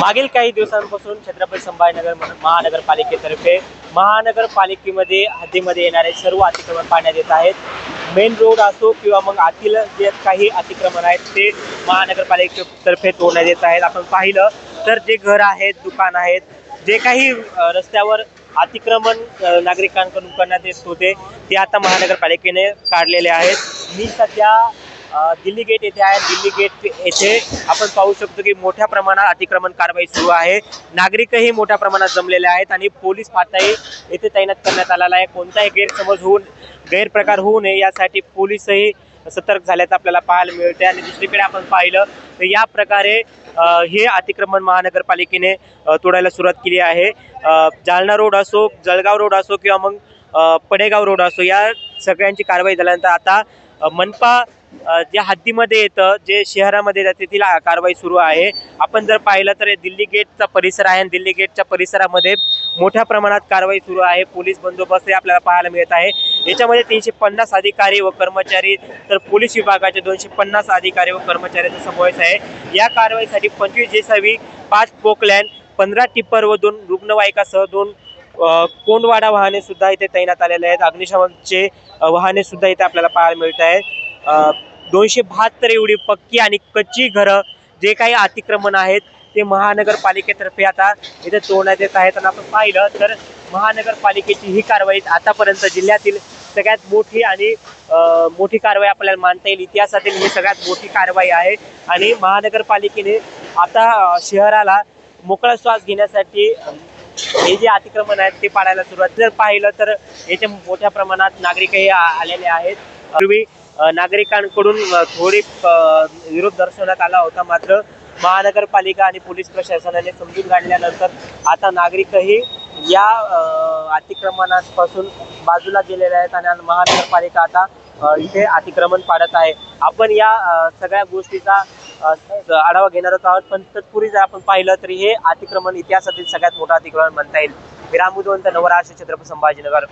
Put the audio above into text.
मागील काही दिवसांपासून छत्रपती संभाजीनगर महानगरपालिकेतर्फे महानगरपालिकेमध्ये हद्दीमध्ये येणारे सर्व अतिक्रमण पाहण्यात येत आहेत. मेन रोड असो किंवा मग आतील जे काही अतिक्रमण आहेत ते महानगरपालिकेतर्फे तोडण्यात येत आहेत. आपण पाहिलं तर जे घर आहेत दुकान आहेत जे काही रस्त्यावर अतिक्रमण नागरिकांकडून करण्यात येत होते ते आता महानगरपालिकेने काढलेले आहेत. मी सध्या दिल्ली गेट येथे आहे. दिल्ली गेट येथे आपण पाहू शकतो की मोठ्या प्रमाणात अतिक्रमण कारवाई सुरू आहे. नागरिकही मोठ्या प्रमाणात जमलेले आहेत आणि पोलीस पातळी येथे तैनात करण्यात आलेला आहे. कोणताही गैरसमज होऊन गैरप्रकार होऊ नये यासाठी पोलीसही सतर्क झाल्याचं आपल्याला पाहायला मिळते आणि दुसरीकडे आपण पाहिलं तर या प्रकारे हे अतिक्रमण महानगरपालिकेने तोडायला सुरुवात केली आहे. जालना रोड असो जळगाव रोड असो किंवा मग पडेगाव रोड असो या सगळ्यांची कारवाई झाल्यानंतर आता मनपा जे हद्दीमध्ये येतं जे शहरामध्ये येतं तेथील कारवाई सुरू आहे. आपण जर पाहिलं तर हे दिल्ली गेटचा परिसर आहे आणि दिल्ली गेटच्या परिसरामध्ये मोठ्या प्रमाणात कारवाई सुरू आहे. पोलीस बंदोबस्त हे आपल्याला पाहायला मिळत आहे. याच्यामध्ये तीनशे पन्नास अधिकारी व कर्मचारी तर पोलीस विभागाचे दोनशे पन्नास अधिकारी व कर्मचाऱ्यांचा समावेश आहे. या कारवाईसाठी पंचवीस जेसावी पाच पोकलॅन पंधरा टिप्पर व दोन रुग्णवाहिकासह दोन कोंडवाडा वाहने सुद्धा इथे तैनात आलेले आहेत. अग्निशमनचे वाहने सुद्धा इथे आपल्याला पाहायला मिळत आहेत. दोनशे बहात्तर एवढी पक्की आणि कच्ची घरं जे काही अतिक्रमण आहेत ते महानगरपालिकेतर्फे आता इथे तोडण्यात येत आहेत. आणि आपण पाहिलं तर महानगरपालिकेची ही कारवाई आतापर्यंत जिल्ह्यातील सगळ्यात मोठी आणि मोठी कारवाई आपल्याला मानता येईल. इतिहासातील ही सगळ्यात मोठी कारवाई आहे. आणि महानगरपालिकेने आता शहराला मोकळा श्वास घेण्यासाठी हे जे अतिक्रमण आहेत ते पाडायला सुरुवात जर पाहिलं तर येथे मोठ्या प्रमाणात नागरिकही आलेले आहेत. पूर्वी नागरिकांकडून थोडी विरोध दर्शवण्यात आला होता मात्र महानगरपालिका आणि पोलीस प्रशासनाने समजून काढल्यानंतर आता नागरिकही या अतिक्रमणापासून बाजूला गेलेले आहेत आणि महानगरपालिका आता इथे अतिक्रमण पाडत आहे. आपण या सगळ्या गोष्टीचा आढावा घेणार आहोत. पण तत्पूर्वी जर आपण पाहिलं तरी हे अतिक्रमण इतिहासातील सगळ्यात मोठं अतिक्रमण म्हणता येईल. विरामुदवंत नवराष्ट्र छत्रपती संभाजीनगर.